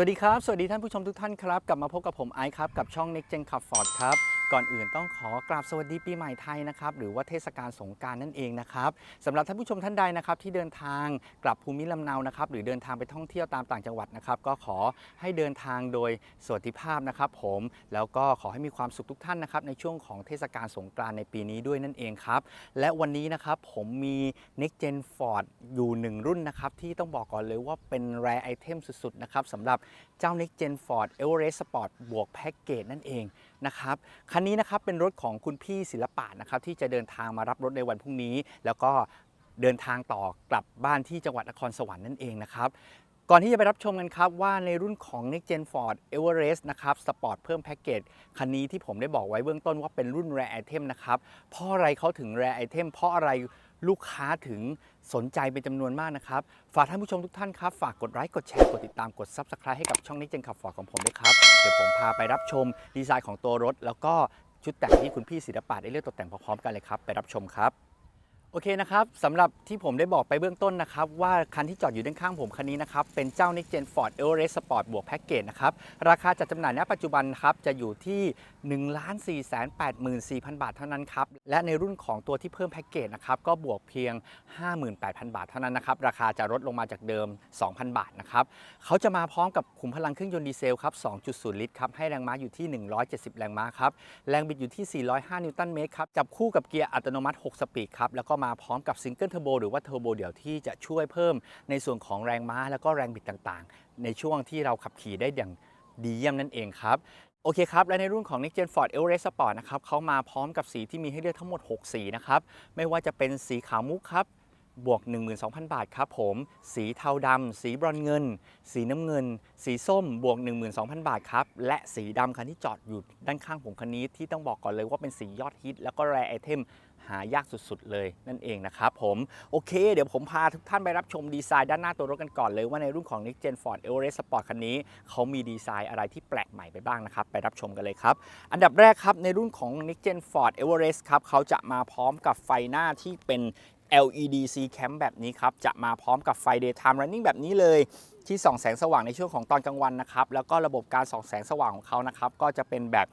วัสดีครับ สวัสดีท่านผู้ชมทุกท่านครับ กลับมาพบกับผมไอซ์ครับ กับช่อง Next Gen Club Ford ครับ ก่อนอื่นต้องขอกราบสวัสดีปีใหม่ไทยนะครับ หรือว่าเทศกาลสงกรารนั่นเองนะครับสำหรับท่านผู้ชมท่านใดนะครับ ที่เดินทางกลับภูมิลำเนานะครับ หรือเดินทางไปท่องเที่ยวตามต่างจังหวัดนะครับ ก็ขอให้เดินทางโดยสวัสดิภาพนะครับ ผม แล้วก็ขอให้มีความสุขทุกท่านนะครับ ในช่วงของเทศกาลสงกรานต์ในปีนี้ด้วยนั่นเองครับ และวันนี้นะครับผมมี Next Gen Ford อยู่หนึ่งรุ่นนะครับที่ต้องบอกก่อนเลยว่าเป็น rare item สุดๆนะครับสำหรับเจ้า Next Gen Ford Everest Sport บวกแพ็กเกจนั่นเองนะครับคันนี้นะครับเป็นรถของคุณพี่ศิลปะนะครับที่จะเดินทางมารับรถในวันพรุ่งนี้ แล้วก็เดินทางต่อกลับบ้านที่จังหวัดนครสวรรค์นั่นเองนะครับก่อนที่จะไปรับชมกันครับว่าในรุ่นของ Next Gen Ford Everest นะครับสปอร์ตเพิ่มแพ็กเกจคันนี้ที่ผมได้บอกไว้เบื้องต้นว่าเป็นรุ่น Rare Item นะครับเพราะอะไรเขาถึง Rare Item เพราะอะไร ลูกค้าถึงสนใจเป็นจำนวนมากนะครับ ฝากท่านผู้ชมทุกท่านครับ ฝากกดไลค์กดแชร์กดติดตามกด Subscribe ให้กับช่องนี้เจนขับฟอร์ของผมด้วยครับ เดี๋ยวผมพาไปรับชมดีไซน์ของตัวรถ แล้วก็ชุดแต่งที่คุณพี่ศิลปะได้เลือกตกแต่งพร้อมๆกันเลยครับ ไปรับชมครับ โอเคนะครับสำหรับที่ผมได้บอกไปเบื้องต้นนะครับ ว่าคันที่จอดอยู่ด้านข้างผมคันนี้นะครับ เป็นเจ้า Next Gen Ford Everest Sport บวกแพ็กเกจนะครับ ราคาจัดจำหน่ายณปัจจุบันครับ จะอยู่ที่ 1 4 8 4 0 0 0 บาทเท่านั้นครับ และในรุ่นของตัวที่เพิ่มแพ็กเกจนะครับ ก็บวกเพียง 58,000 บาทเท่านั้นนะครับ ราคาจะลดลงมาจากเดิม 2,000 บาทนะครับเขาจะมาพร้อมกับขุมพลังเครื่องยนต์ดีเซลครับ 2.0 ลิตรครับให้แรงม้าอยู่ที่ 170 แรงม้าครับแรงบิดอยู่ที่ 405 นิวตันเมตรครับจับคู่กับเกียร์อัตโนมัติ 6 สปีดครับแล้วก็มาพร้อมกับซิงเกิลเทอร์โบหรือว่าเทอร์โบเดี่ยวที่จะช่วยเพิ่มในส่วนของแรงม้าแล้วก็แรงบิดต่างๆ ในช่วงที่เราขับขี่ได้อย่างดีเยี่ยมนั่นเองครับโอเคครับ และในรุ่นของ Next Gen Ford Everest Sport นะครับเขามาพร้อมกับสีที่มีให้เลือกทั้งหมด 6 สีนะครับ ไม่ว่าจะเป็นสีขาวมุกครับ บวก 12,000 บาทครับผม สีเทาดำ สีบรอนเงิน สีน้ำเงิน สีส้ม บวก 12,000 บาทครับ และสีดำคันที่จอดอยู่ด้านข้างผมคันนี้ที่ต้องบอกก่อนเลยว่าเป็นสียอดฮิต แล้วก็แรไอเทม หายากสุดๆเลยนั่นเองนะครับผมโอเค เดี๋ยวผมพาทุกท่านไปรับชมดีไซน์ด้านหน้าตัวรถกันก่อนเลยว่าในรุ่นของ Next Gen Ford Everest Sport คันนี้เขามีดีไซน์อะไรที่แปลกใหม่ไปบ้างนะครับ ไปรับชมกันเลยครับ อันดับแรกครับในรุ่นของ Next Gen Ford Everest ครับเขาจะมาพร้อมกับไฟหน้าที่เป็น LED C Cam แบบนี้ครับ จะมาพร้อมกับไฟ Daytime Running แบบนี้เลยที่ส่องแสงสว่างในช่วงของตอนกลางวันนะครับ แล้วก็ระบบการส่องแสงสว่างของเขานะครับ ก็จะเป็นแบบ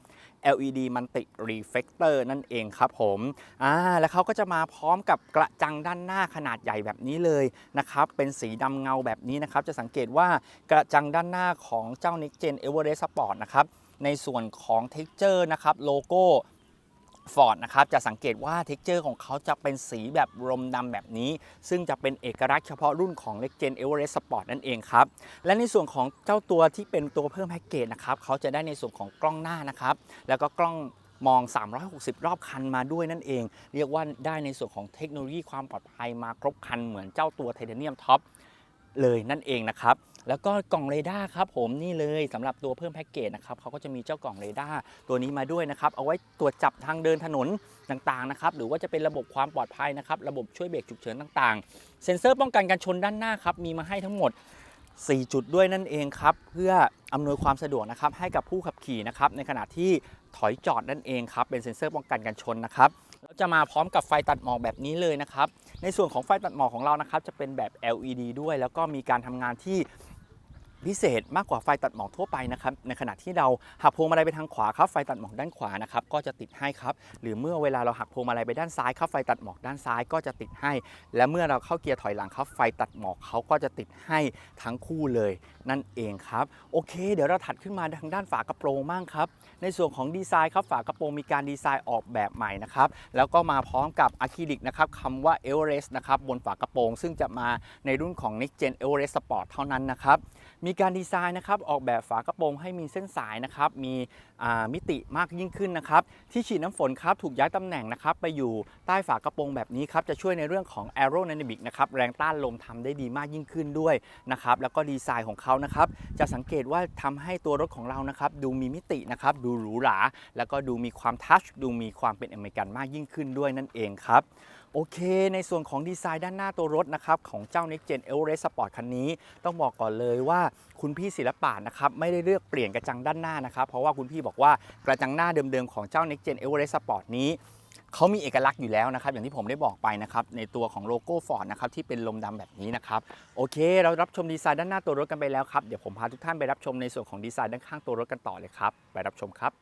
LED Multi Reflector นั่นเองครับผมอ่าแล้วเขาก็จะมาพร้อมกับกระจังด้านหน้าขนาดใหญ่แบบนี้เลยนะครับ เป็นสีดำเงาแบบนี้นะครับ จะสังเกตว่ากระจังด้านหน้าของเจ้า Next Gen Everest Sport นะครับ ในส่วนของ Texture นะครับโลโก้ ฟอร์ดนะครับจะสังเกตว่าเท็กเจอร์ของเขาจะเป็นสีแบบรมดำแบบนี้ ซึ่งจะเป็นเอกลักษณ์เฉพาะรุ่นของ Next Gen Everest Sport นั่นเองครับ และในส่วนของเจ้าตัวที่เป็นตัวเพิ่มแพ็กเกจนะครับเขาจะได้ในส่วนของกล้องหน้านะครับ แล้วก็กล้องมอง 360 รอบคันมาด้วยนั่นเอง เรียกว่าได้ในส่วนของเทคโนโลยีความปลอดภัยมาครบคันเหมือนเจ้าตัวไทเทเนียมท็อป เลยนั่นเองนะครับแล้วก็กล่องเรดาร์ครับผมนี่เลยสำหรับตัวเพิ่มแพ็กเกจนะครับเขาก็จะมีเจ้ากล่องเรดาร์ตัวนี้มาด้วยนะครับเอาไว้ตรวจจับทางเดินถนนต่างๆนะครับหรือว่าจะเป็นระบบความปลอดภัยนะครับระบบช่วยเบรกฉุกเฉินต่างๆ เซ็นเซอร์ป้องกันการชนด้านหน้าครับมีมาให้ทั้งหมด 4 จุดด้วยนั่นเองครับเพื่ออำนวยความสะดวกนะครับให้กับผู้ขับขี่นะครับในขณะที่ถอยจอดนั่นเองครับเป็นเซ็นเซอร์ป้องกันการชนนะครับ เราจะมาพร้อมกับไฟตัดหมอกแบบนี้เลยนะครับ ในส่วนของไฟตัดหมอกของเรานะครับจะเป็นแบบ LED ด้วย แล้วก็มีการทำงานที่ พิเศษมากกว่าไฟตัดหมอกทั่วไปนะครับในขณะที่เราหักพวงมาลัยไปทางขวาครับไฟตัดหมอกด้านขวานะครับก็จะติดให้ครับหรือเมื่อเวลาเราหักพวงมาลัยไปด้านซ้ายครับไฟตัดหมอกด้านซ้ายก็จะติดให้ และเมื่อเราเข้าเกียร์ถอยหลังครับไฟตัดหมอกเขาก็จะติดให้ทั้งคู่เลย นั่นเองครับโอเค เดี๋ยวเราถัดขึ้นมาทางด้านฝากระโปรงบ้างครับในส่วนของดีไซน์ครับฝากระโปรงมีการดีไซน์ออกแบบใหม่นะครับแล้วก็มาพร้อมกับอะคริลิกนะครับคำว่า Everest นะครับบนฝากระโปรง ซึ่งจะมาในรุ่นของ Next Gen Everest Sport เท่านั้นนะครับมีการดีไซน์นะครับออกแบบฝากระโปรงให้มีเส้นสายนะครับมีมิติมากยิ่งขึ้นนะครับที่ฉีดน้ำฝนครับถูกย้ายตำแหน่งนะครับไปอยู่ใต้ฝากระโปรงแบบนี้ครับจะช่วยในเรื่องของ aerodynamic นะครับแรงต้านลมทำได้ดีมากยิ่งขึ้นด้วยนะครับแล้วก็ดีไซน์ของเขานะครับจะสังเกตว่าทำให้ตัวรถของเรานะครับดูมีมิตินะครับดูหรูหราแล้วก็ดูมีความทัชดูมีความเป็นอเมริกันมากยิ่งขึ้นด้วยนั่นเองครับ โอเค ในส่วนของดีไซน์ด้านหน้าตัวรถนะครับของเจ้า Next Gen Everest Sport คันนี้ ต้องบอกก่อนเลยว่าคุณพี่ศิลปะนะครับไม่ได้เลือกเปลี่ยนกระจังด้านหน้านะครับเพราะว่าคุณพี่บอกว่ากระจังหน้าเดิมๆของเจ้า Next Gen Everest Sport นี้เขามีเอกลักษณ์อยู่แล้วนะครับ อย่างที่ผมได้บอกไปนะครับ ในตัวของโลโก้ฟอร์ดนะครับที่เป็นลมดำแบบนี้นะครับ โอเค เรารับชมดีไซน์ด้านหน้าตัวรถกันไปแล้วครับ เดี๋ยวผมพาทุกท่านไปรับชมในส่วนของดีไซน์ด้านข้างตัวรถกันต่อเลยครับ ไปรับชมครับ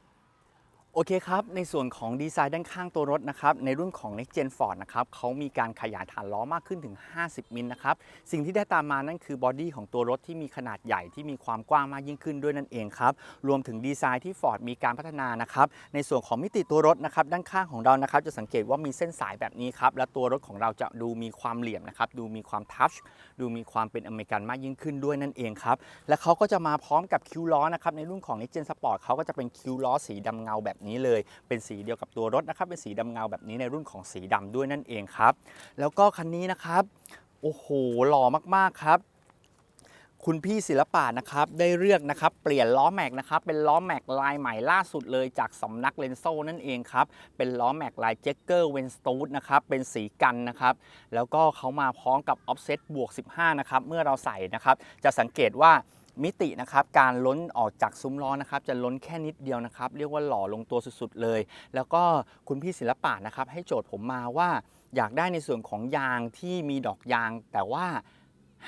โอเคครับ ในส่วนของดีไซน์ด้านข้างตัวรถนะครับ ในรุ่นของ Next Gen Ford นะครับเขามีการขยายฐานล้อมากขึ้นถึง 50 มิลนะครับ สิ่งที่ได้ตามมานั่นคือบอดี้ของตัวรถที่มีขนาดใหญ่ที่มีความกว้างมากยิ่งขึ้นด้วยนั่นเองครับ รวมถึงดีไซน์ที่ Ford มีการพัฒนานะครับ ในส่วนของมิติตัวรถนะครับ ด้านข้างของเรานะครับ จะสังเกตว่ามีเส้นสายแบบนี้ครับ และตัวรถของเราจะดูมีความเหลี่ยมนะครับ ดูมีความทัช ดูมีความเป็นอเมริกันมากยิ่งขึ้นด้วยนั่นเองครับ และเขาก็จะมาพร้อมกับคิ้วล้อนะครับ ในรุ่นของ Next Gen Sport เขาก็จะเป็นคิ้วล้อสีดำเงาแบบนี้เลย เป็นสีเดียวกับตัวรถนะครับ เป็นสีดำเงาแบบนี้ในรุ่นของสีดำด้วยนั่นเองครับ แล้วก็คันนี้นะครับ โอ้โห หล่อมากๆครับคุณพี่ศิลปะนะครับได้เลือกนะครับเปลี่ยนล้อแม็กนะครับเป็นล้อแม็กลายใหม่ล่าสุดเลยจากสำนักเลนโซนั่นเองครับเป็นล้อแม็กลายเจคเกอร์เวนสตูดนะครับเป็นสีกันนะครับแล้วก็เขามาพร้อมกับออฟเซตบวก 15 นะครับเมื่อเราใส่นะครับจะสังเกตว่า มิตินะครับการล้นออกจากซุ้มล้อนะครับจะล้นแค่นิดเดียวนะครับ เรียกว่าหล่อลงตัวสุดๆเลย แล้วก็คุณพี่ศิลปะนะครับให้โจทย์ผมมาว่า อยากได้ในส่วนของยางที่มีดอกยาง แต่ว่า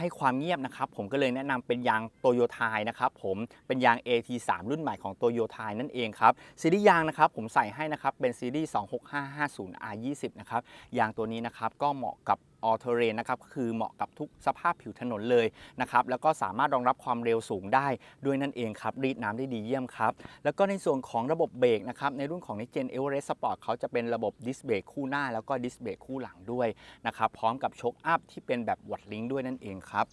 ให้ความเงียบนะครับ ผมก็เลยแนะนำเป็นยางโตโยไทนะครับผมเป็นยาง AT3 รุ่นใหม่ของโตโยไทนั่นเองครับซีรีส์ยางนะครับผมใส่ให้นะครับเป็นซีรีส์ 26550R20 นะครับยางตัวนี้นะครับก็เหมาะกับออเทเรนนะครับก็คือเหมาะกับทุกสภาพผิวถนนเลยนะครับแล้วก็สามารถรองรับความเร็วสูงได้ด้วยนั่นเองครับ รีดน้ำได้ดีเยี่ยมครับ แล้วก็ในส่วนของระบบเบรกนะครับในรุ่นของ Next Gen Everest Sport เขาจะเป็นระบบดิสเบรกคู่หน้าแล้วก็ดิสเบรกคู่หลังด้วยนะครับพร้อมกับโชคอัพที่เป็นแบบวัดลิงด้วยนั่นเองครับ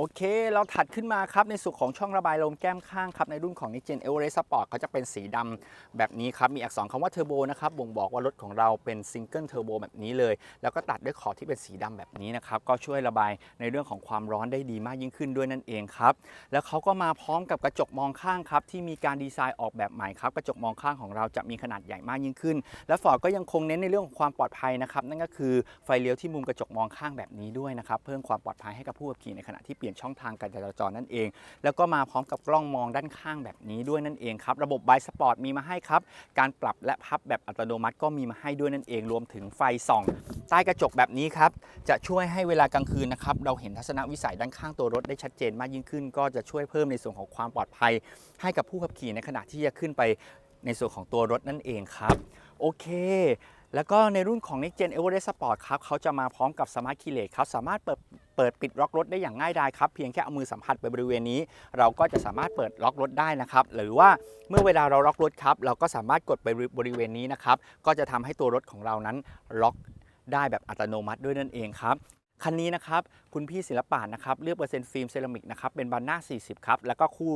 โอเค เราถัดขึ้นมาครับ ในส่วนของช่องระบายลมแก้มข้างครับ ในรุ่นของ Next Gen Everest Sport เขาจะเป็นสีดำแบบนี้ครับ มีอักษรคำว่าเทอร์โบนะครับ บ่งบอกว่ารถของเราเป็นซิงเกิลเทอร์โบแบบนี้เลย แล้วก็ตัดด้วยขอบที่เป็นสีดำแบบนี้นะครับ ก็ช่วยระบายในเรื่องของความร้อนได้ดีมากยิ่งขึ้นด้วยนั่นเองครับ แล้วเขาก็มาพร้อมกับกระจกมองข้างครับ ที่มีการดีไซน์ออกแบบใหม่ครับ กระจกมองข้างของเราจะมีขนาดใหญ่มากยิ่งขึ้น และฟอร์ดก็ยังคงเน้นในเรื่องของความปลอดภัยนะครับ นั่นก็คือไฟเลี้ยวที่มุมกระจกมองข้างแบบนี้ด้วยนะครับ เพิ่มความปลอดภัยให้กับผู้ขับขี่ในขณะที่เปลี่ยนี่ยนช่องทางการจราจรนั่นเอง แล้วก็มาพร้อมกับกล้องมองด้านข้างแบบนี้ด้วยนั่นเองครับ ระบบไบสปอร์ตมีมาให้ครับ การปรับและพับแบบอัตโนมัติก็มีมาให้ด้วยนั่นเอง รวมถึงไฟส่อง ใต้กระจกแบบนี้ครับ จะช่วยให้เวลากลางคืนนะครับ เราเห็นทัศนวิสัยด้านข้างตัวรถได้ชัดเจนมากยิ่งขึ้น ก็จะช่วยเพิ่มในส่วนของความปลอดภัย ให้กับผู้ขับขี่ในขณะที่จะขึ้นไปในส่วนของตัวรถนั่นเองครับ โอเค แล้วก็ในรุ่นของ Next Gen Everest Sport ครับเขาจะมาพร้อมกับ Smart Keyless ครับสามารถเปิดเปิดปิดล็อกรถได้อย่างง่ายดายครับเพียงแค่เอามือสัมผัสไปบริเวณนี้ เราก็จะสามารถเปิดล็อกรถได้นะครับหรือว่าเมื่อเวลาเราล็อกรถครับเราก็สามารถกดไปบริเวณนี้นะครับก็จะทำให้ตัวรถของเรานั้นล็อกได้แบบอัตโนมัติด้วยนั่นเองครับคันนี้นะครับคุณพี่ศิลปะนะครับเลือกเปอร์เซ็นต์ฟิล์มเซรามิกนะครับเป็นบานหน้า 40 ครับ แล้วก็คู่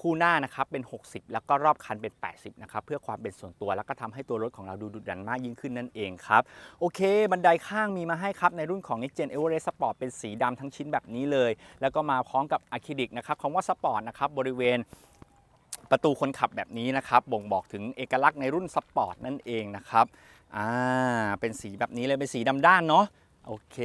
คู่หน้านะครับเป็น 60 แล้วก็รอบคันเป็น 80 นะครับ เพื่อความเป็นส่วนตัวแล้วก็ทำให้ตัวรถของเราดูดุดันมากยิ่งขึ้นนั่นเองครับ โอเค บันไดข้างมีมาให้ครับ ในรุ่นของ Next Gen Everest Sport เป็นสีดำทั้งชิ้นแบบนี้เลย แล้วก็มาพร้อมกับอะคริลิกนะครับคำว่าสปอร์ตนะครับบริเวณประตูคนขับแบบนี้นะครับ บ่งบอกถึงเอกลักษณ์ในรุ่นสปอร์ตนั่นเองนะครับ อ่า เป็นสีแบบนี้เลย เป็นสีดำด้านเนาะ โอเค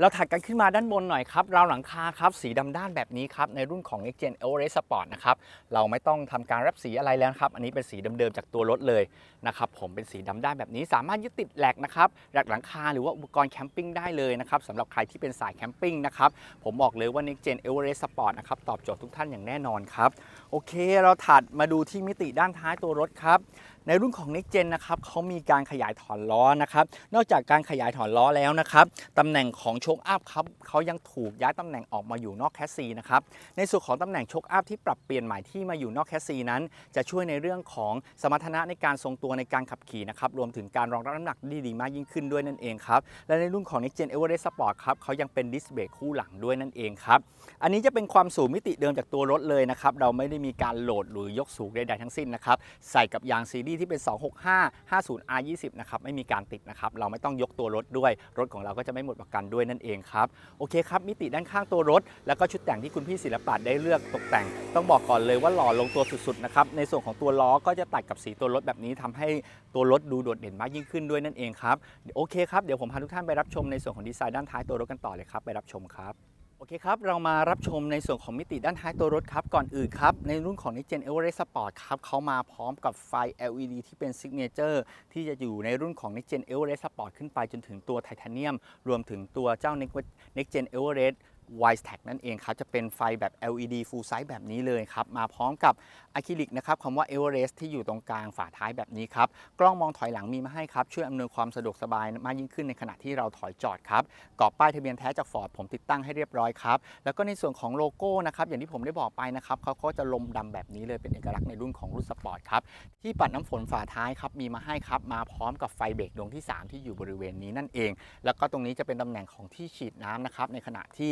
เราถัดกันขึ้นมาด้านบนหน่อยครับ ราวหลังคาครับ สีดำด้านแบบนี้ครับ ในรุ่นของ Next Gen Everest Sport นะครับ เราไม่ต้องทำการรับสีอะไรแล้วครับ อันนี้เป็นสีเดิมๆจากตัวรถเลยนะครับ ผมเป็นสีดำด้านแบบนี้ สามารถยึดติดแหลกนะครับแหลกหลังคาหรือว่าอุปกรณ์แคมปิ้งได้เลยนะครับสำหรับใครที่เป็นสายแคมปิ้งนะครับ ผมบอกเลยว่า Next Gen Everest Sport นะครับ ตอบโจทย์ทุกท่านอย่างแน่นอนครับ โอเค เราถัดมาดูที่มิติด้านท้ายตัวรถครับ ในรุ่นของ Next Gen นะครับเขามีการขยายถอนล้อนะครับ นอกจากการขยายถอนล้อแล้วนะครับตำแหน่งของโชคอัพครับเขายังถูกย้ายตำแหน่งออกมาอยู่นอกแคสซีนะครับ ในส่วนของตำแหน่งโชคอัพที่ปรับเปลี่ยนใหม่ที่มาอยู่นอกแคสซีนั้น จะช่วยในเรื่องของสมรรถนะในการทรงตัวในการขับขี่นะครับ รวมถึงการรองรับน้ำหนักด้ดีมากยิ่งขึ้นด้วยนั่นเองครับ และในรุ่นของ Next Gen Everest Sport ครับเขายังเป็นดิสเบรกคู่หลังด้วยนั่นเองครับ อันนี้จะเป็นความสูงมิติเดิมจากตัวรถเลยนะครับ เราไม่ได้มีการโหลดหรือยกสูงใดๆทั้งสิ้นนะครับ ใส่กับยางซีรีที่เป็น 265 50R20 นะครับไม่มีการติดนะครับเราไม่ต้องยกตัวรถด้วย รถของเราก็จะไม่หมดประกันด้วยนั่นเองครับโอเคครับมิติด้านข้างตัวรถ แล้วก็ชุดแต่งที่คุณพี่ศิลปะได้เลือกตกแต่ง ต้องบอกก่อนเลยว่าหล่อลงตัวสุดๆนะครับในส่วนของตัวล้อก็จะตัดกับสีตัวรถแบบนี้ทำให้ตัวรถดูโดดเด่นมากยิ่งขึ้นด้วยนั่นเองครับโอเคครับเดี๋ยวผมพาทุกท่านไปรับชมในส่วนของดีไซน์ด้านท้ายตัวรถกันต่อเลยครับไปรับชมครับ โอเคครับ เรามารับชมในส่วนของมิติด้านท้ายตัวรถครับ ก่อนอื่นครับ ในรุ่นของ Next Gen Everest Sport ครับเขามาพร้อมกับไฟ LED ที่เป็นซิกเนเจอร์ที่จะอยู่ในรุ่นของ Next Gen Everest Sport ขึ้นไปจนถึงตัวไทเทเนียม รวมถึงตัวเจ้า Next Next Gen Everest Wise Tag นั่นเองครับ จะเป็นไฟแบบ LED full size แบบนี้เลยครับ มาพร้อมกับ อะคริลิกนะครับคำว่า Everest ที่อยู่ตรงกลางฝาท้ายแบบนี้ครับกล้องมองถอยหลังมีมาให้ครับช่วยอำนวยความสะดวกสบายมากยิ่งขึ้นในขณะที่เราถอยจอดครับกรอบป้ายทะเบียนแท้จากฟอร์ดผมติดตั้งให้เรียบร้อยครับแล้วก็ในส่วนของโลโก้นะครับอย่างที่ผมได้บอกไปนะครับเขาก็จะลมดำแบบนี้เลยเป็นเอกลักษณ์ในรุ่นของรุ่นสปอร์ตครับที่ปัดน้ำฝนฝาท้ายครับมีมาให้ครับมาพร้อมกับไฟเบรกดวงที่ 3 ที่อยู่บริเวณนี้นั่นเอง แล้วก็ตรงนี้จะเป็นตำแหน่งของที่ฉีดน้ำนะครับในขณะที่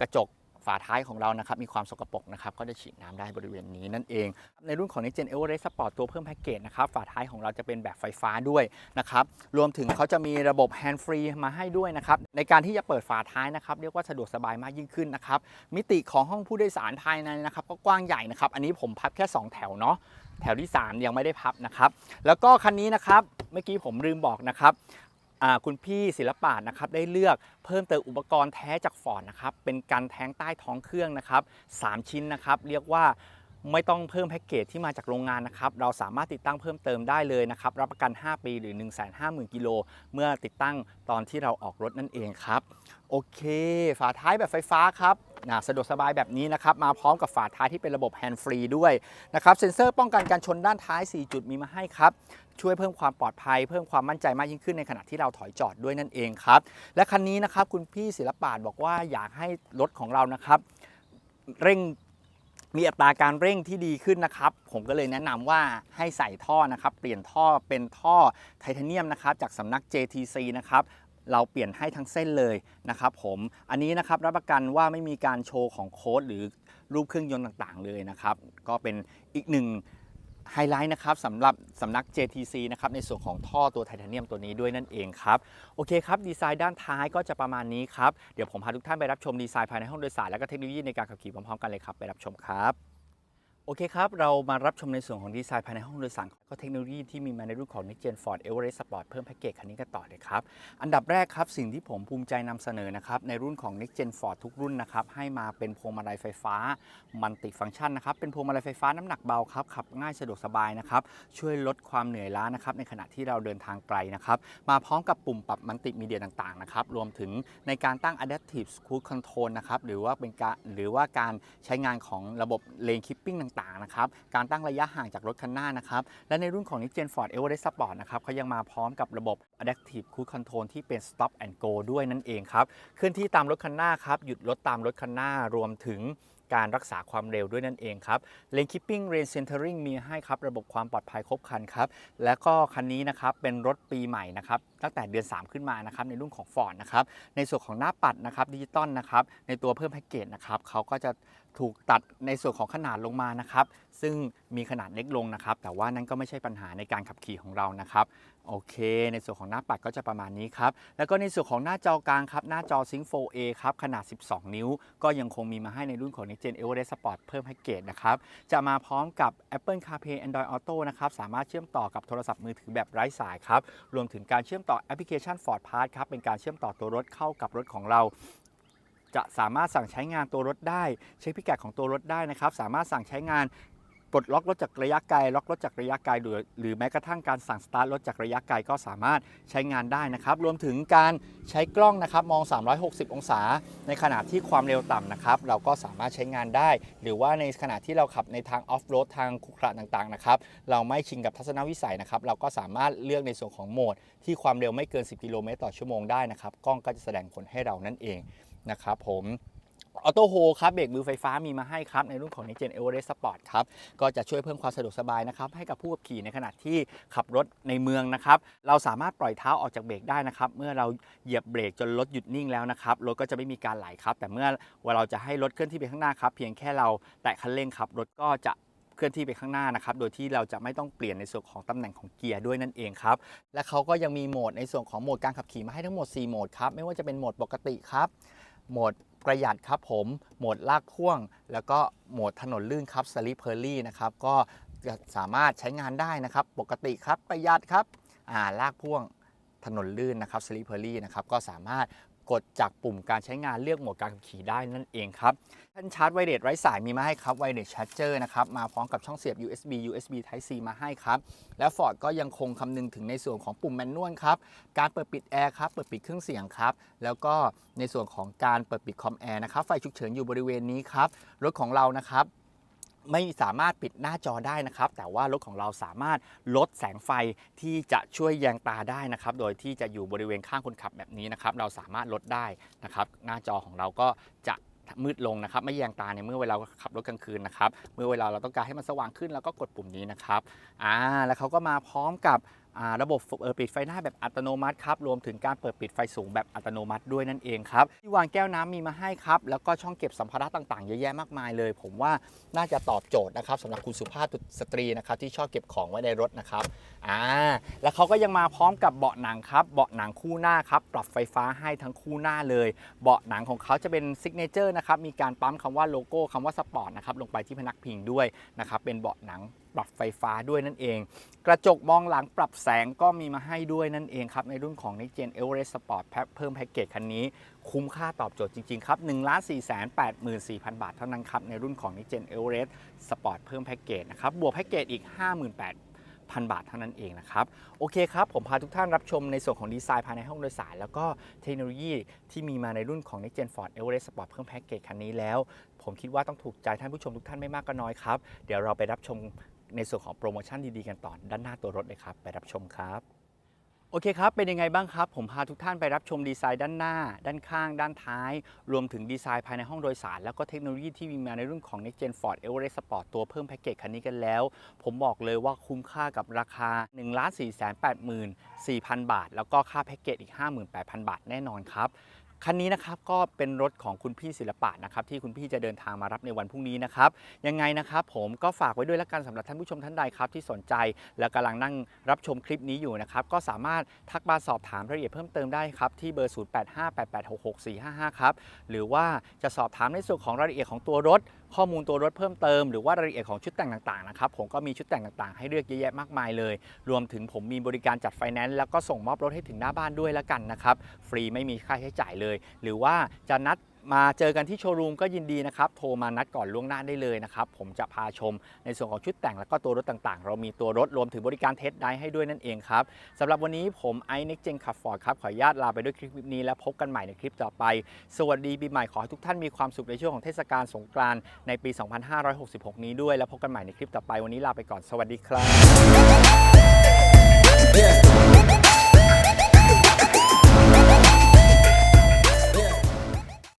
กระจก ฝาท้ายของเรานะครับมีความสกปรกนะครับก็จะฉีดน้ำได้บริเวณนี้นั่นเอง ในรุ่นของ Next Gen Everest Sport ตัวเพิ่มแพ็กเกจนะครับฝาท้ายของเราจะเป็นแบบไฟฟ้าด้วยนะครับรวมถึงเขาจะมีระบบ Hand Free มาให้ด้วยนะครับในการที่จะเปิดฝาท้ายนะครับเรียกว่าสะดวกสบายมากยิ่งขึ้นนะครับมิติของห้องผู้โดยสารภายในนะครับก็กว้างใหญ่นะครับอันนี้ผมพับแค่ 2 แถวเนาะแถวที่ 3 ยังไม่ได้พับนะครับแล้วก็คันนี้นะครับเมื่อกี้ผมลืมบอกนะครับ คุณพี่ศิลปะนะครับได้เลือกเพิ่มเติมอุปกรณ์แท้จากฟอร์ดนะครับเป็นการแทงใต้ท้องเครื่องนะครับ3ชิ้นนะครับเรียกว่า ไม่ต้องเพิ่มแพ็กเกจที่มาจากโรงงานนะครับ เราสามารถติดตั้งเพิ่มเติมได้เลยนะครับ รับประกัน 5 ปีหรือ 1 5 0 0 0 0 กิโล เมื่อติดตั้งตอนที่เราออกรถนั่นเองครับ โอเค ฝาท้ายแบบไฟฟ้าครับนะสะดวกสบายแบบนี้นะครับ มาพร้อมกับฝาท้ายที่เป็นระบบแฮนด์ฟรีด้วยนะครับ เซ็นเซอร์ป้องกันการชนด้านท้าย 4 จุดมีมาให้ครับ ช่วยเพิ่มความปลอดภัย เพิ่มความมั่นใจมากยิ่งขึ้นในขณะที่เราถอยจอดด้วยนั่นเองครับ และคันนี้นะครับคุณพี่ศิลปาดบอกว่าอยากให้รถของเรานะครับ เร่ง มีอัตราการเร่งที่ดีขึ้นนะครับ ผมก็เลยแนะนำว่าให้ใส่ท่อนะครับ เปลี่ยนท่อเป็นท่อไทเทเนียมนะครับ จากสำนัก JTC นะครับเราเปลี่ยนให้ทั้งเส้นเลยนะครับผมอันนี้นะครับรับประกันว่าไม่มีการโชว์ของโค้ดหรือรูปเครื่องยนต์ต่างๆ เลยนะครับ ก็เป็นอีกหนึ่ง ไฮไลท์นะครับสำหรับสำนัก JTC นะครับในส่วนของท่อตัวไทเทเนียมตัวนี้ด้วยนั่นเองครับ โอเคครับ ดีไซน์ด้านท้ายก็จะประมาณนี้ครับ เดี๋ยวผมพาทุกท่านไปรับชมดีไซน์ภายในห้องโดยสาร และก็เทคโนโลยีในการขับขี่พร้อมๆกันเลยครับ ไปรับชมครับ โอเคครับ เรามารับชมในส่วนของดีไซน์ภายในห้องโดยสารก็เทคโนโลยีที่มีมาในรุ่นของ Next Gen Ford Everest Sport เพิ่มแพ็กเกจคันนี้กันต่อเลยครับ อันดับแรกครับ สิ่งที่ผมภูมิใจนำเสนอนะครับ ในรุ่นของ Next Gen Ford ทุกรุ่นนะครับ ให้มาเป็นพวงมาลัยไฟฟ้ามัลติฟังก์ชันนะครับ เป็นพวงมาลัยไฟฟ้าน้ำหนักเบาครับ ขับง่ายสะดวกสบายนะครับ ช่วยลดความเหนื่อยล้านะครับในขณะที่เราเดินทางไกลนะครับ มาพร้อมกับปุ่มปรับมัลติมีเดียต่างๆนะครับรวมถึงในการตั้ง Adaptive Cruise Control นะครับหรือว่าเป็นการหรือว่าการใช้งานของระบบ Lane Keeping ต่างๆนะครับการตั้งระยะห่างจากรถคันหน้านะครับและในรุ่นของ Next Gen Ford Everest Sport นะครับเขายังมาพร้อมกับระบบ Adaptive Cruise Control ที่เป็น Stop and Go ด้วยนั่นเองครับเคลื่อนที่ตามรถคันหน้าครับหยุดรถตามรถคันหน้ารวมถึง การรักษาความเร็วด้วยนั่นเองครับเลนคิปปิ้งเรนเซนเตอริงมีให้ครับระบบความปลอดภัยครบคันครับและก็คันนี้นะครับเป็นรถปีใหม่นะครับตั้งแต่เดือน 3 ขึ้นมานะครับในรุ่นของ Ford นะครับในส่วนของหน้าปัดนะครับดิจิตอลนะครับในตัวเพิ่มแพ็กเกจนะครับเขาก็จะถูกตัดในส่วนของขนาดลงมานะครับ ซึ่งมีขนาดเล็กลงนะครับ แต่ว่านั่นก็ไม่ใช่ปัญหาในการขับขี่ของเรานะครับโอเค ในส่วนของหน้าปัดก็จะประมาณนี้ครับ แล้วก็ในส่วนของหน้าจอกลางครับ หน้าจอ Sync 4A ครับ ขนาด 12 นิ้ว ก็ยังคงมีมาให้ในรุ่นของ Next Gen Everest Sport เพิ่มแพ็กเกจนะครับ จะมาพร้อมกับ Apple CarPlay Android Auto นะครับ สามารถเชื่อมต่อกับโทรศัพท์มือถือแบบไร้สายครับ รวมถึงการเชื่อมต่อแอปพลิเคชัน Ford Pass ครับ เป็นการเชื่อมต่อตัวรถเข้ากับรถของเราจะสามารถสั่งใช้งานตัวรถได้ เช็คพิกัดของตัวรถได้นะครับ สามารถสั่งใช้งาน ปลดล็อกรถจากระยะไกล ล็อกรถจากระยะไกลหรือหรือแม้กระทั่งการสั่งสตาร์ทรถจากระยะไกลก็สามารถใช้งานได้นะครับ รวมถึงการใช้กล้องนะครับมอง 360 องศา ในขณะที่ความเร็วต่ำนะครับ เราก็สามารถใช้งานได้ หรือว่าในขณะที่เราขับในทางออฟโรดทางขุขระต่างๆนะครับ เราไม่ชินกับทัศนวิสัยนะครับ เราก็สามารถเลือกในส่วนของโหมด ที่ความเร็วไม่เกิน 10 กิโลเมตรต่อชั่วโมงได้นะครับ กล้องก็จะแสดงผลให้เรานั่นเองนะครับผม ออโต้โฮครับเบรกมือไฟฟ้ามีมาให้ครับ ในรุ่นของ Next Gen Everest Sport ครับ ก็จะช่วยเพิ่มความสะดวกสบายนะครับ ให้กับผู้ขับขี่ในขณะที่ขับรถในเมืองนะครับ เราสามารถปล่อยเท้าออกจากเบรกได้นะครับ เมื่อเราเหยียบเบรกจนรถหยุดนิ่งแล้วนะครับ รถก็จะไม่มีการไหลครับ แต่เมื่อเวลาเราจะให้รถเคลื่อนที่ไปข้างหน้าครับ เพียงแค่เราแตะคันเร่งครับรถก็จะเคลื่อนที่ไปข้างหน้านะครับ โดยที่เราจะไม่ต้องเปลี่ยนในส่วนของตำแหน่งของเกียร์ด้วยนั่นเองครับ และเขาก็ยังมีโหมดในส่วนของโหมดการขับขี่มาให้ทั้งหมด 4 โหมดครับ ไม่ว่าจะเป็นโหมดปกติครับ โหมดประหยัดครับผม โหมดลากพ่วง แล้วก็โหมดถนนลื่นครับสลิปเพอร์ลี่นะครับ ก็จะสามารถใช้งานได้นะครับ ปกติครับประหยัดครับ อ่า ลากพ่วงถนนลื่นนะครับสลิปเพอร์ลี่นะครับ ก็สามารถ กดจากปุ่มการใช้งานเลือกโหมดการขับขี่ได้นั่นเองครับท่านชาร์จไวเลสไร้สายมีมาให้ครับไวเลสชาร์จเจอร์นะครับมาพร้อมกับช่องเสียบ USB USB Type C มาให้ครับ และ Ford ก็ยังคงคำนึงถึงในส่วนของปุ่มแมนนวลครับ การเปิดปิดแอร์ครับ เปิดปิดเครื่องเสียงครับ แล้วก็ในส่วนของการเปิดปิดคอมแอร์นะครับ ไฟฉุกเฉินอยู่บริเวณนี้ครับ รถของเรานะครับ ไม่สามารถปิดหน้าจอได้นะครับ แต่ว่ารถของเราสามารถลดแสงไฟที่จะช่วยแยงตาได้นะครับ โดยที่จะอยู่บริเวณข้างคนขับแบบนี้นะครับ เราสามารถลดได้นะครับ หน้าจอของเราก็จะมืดลงนะครับ ไม่แยงตาในเมื่อเวลาขับรถกลางคืนนะครับ เมื่อเวลาเราต้องการให้มันสว่างขึ้นเราก็กดปุ่มนี้นะครับ อ่า แล้วเขาก็มาพร้อมกับ ระบบเปิดไฟหน้าแบบอัตโนมัติครับรวมถึงการเปิดปิดไฟสูงแบบอัตโนมัติด้วยนั่นเองครับที่วางแก้วน้ำมีมาให้ครับแล้วก็ช่องเก็บสัมภาระต่างๆเยอะแยะมากมายเลย ผมว่าน่าจะตอบโจทย์นะครับสำหรับคุณสุภาพสตรีนะครับที่ชอบเก็บของไว้ในรถนะครับอ่าแล้วเขาก็ยังมาพร้อมกับเบาะหนังครับเบาะหนังคู่หน้าครับปรับไฟฟ้าให้ทั้งคู่หน้าเลย เบาะหนังของเขาจะเป็นซิกเนเจอร์นะครับมีการปั๊มคำว่าโลโก้คำว่าสปอร์ตนะครับลงไปที่พนักพิงด้วยนะครับเป็นเบาะหนังปรับไฟฟ้าด้วยนั่นเอง กระจกมองหลังปรับแสงก็มีมาให้ด้วยนั่นเองครับ ในรุ่นของ Next Gen Everest Sport เพิ่มแพ็กเกจคันนี้ คุ้มค่าตอบโจทย์จริง ๆ ครับ 1 4 8 4 0 0 0 บาทเท่านั้นครับ ในรุ่นของ Next Gen Everest Sport เพิ่มแพ็กเกจนะครับ บวกแพ็กเกจอีก 58,000พันบาทเท่านั้นเองนะครับ โอเคครับ ผมพาทุกท่านรับชมในส่วนของดีไซน์ภายในห้องโดยสาร แล้วก็เทคโนโลยีที่มีมาในรุ่นของ Next Gen Ford Everest Sport เพิ่มแพ็กเกจคันนี้แล้ว ผมคิดว่าต้องถูกใจท่านผู้ชมทุกท่านไม่มากก็น้อยครับ เดี๋ยวเราไปรับชม ในส่วนของโปรโมชั่นดีๆกันต่อด้านหน้าตัวรถเลยครับ ไปรับชมครับ โอเคครับ เป็นยังไงบ้างครับ ผมพาทุกท่านไปรับชมดีไซน์ด้านหน้า ด้านข้าง ด้านท้าย รวมถึงดีไซน์ภายในห้องโดยสาร แล้วก็เทคโนโลยีที่มีมาในรุ่นของ Next Gen Ford Everest Sport ตัวเพิ่มแพ็กเกจคันนี้กันแล้ว ผมบอกเลยว่าคุ้มค่ากับราคา 1 4 8 4 0 0 0 บาท แล้วก็ค่าแพ็กเกจอีก 58,000 บาทแน่นอนครับ คันนี้นะครับก็เป็นรถของคุณพี่ศิลปะนะครับที่คุณพี่จะเดินทางมารับในวันพรุ่งนี้นะครับยังไงนะครับผมก็ฝากไว้ด้วยละกันสำหรับท่านผู้ชมท่านใดครับที่สนใจ และกำลังนั่งรับชมคลิปนี้อยู่นะครับก็สามารถทักมาสอบถามรายละเอียดเพิ่มเติมได้ครับที่เบอร์ 0858866455 ครับหรือว่าจะสอบถามในส่วนของรายละเอียดของตัวรถข้อมูลตัวรถเพิ่มเติมหรือว่ารายละเอียดของชุดแต่งต่างๆนะครับผมก็มีชุดแต่งต่างๆ ให้เลือกเยอะแยะมากมายเลย รวมถึงผมมีบริการจัดไฟแนนซ์แล้วก็ส่งมอบรถให้ถึงหน้าบ้านด้วยละกันนะครับฟรีไม่มีค่าใช้จ่ายเลย หรือว่าจะนัดมาเจอกันที่โชว์รูมก็ยินดีนะครับโทรมานัดก่อนล่วงหน้าได้เลยนะครับ ผมจะพาชมในส่วนของชุดแต่งแล้วก็ตัวรถต่างๆ เรามีตัวรถรวมถึงบริการเทสได้ให้ด้วยนั่นเองครับสำหรับวันนี้ผมไอเน็กเจนขับฟอร์ดครับ ขออนุญาตลาไปด้วยคลิปนี้แล้วพบกันใหม่ในคลิปต่อไป สวัสดีปีใหม่ขอให้ทุกท่านมีความสุขในช่วงของเทศกาลสงกรานต์ในปี 2566 นี้ด้วยแล้วพบกันใหม่ในคลิปต่อไปวันนี้ลาไปก่อนสวัสดีครับ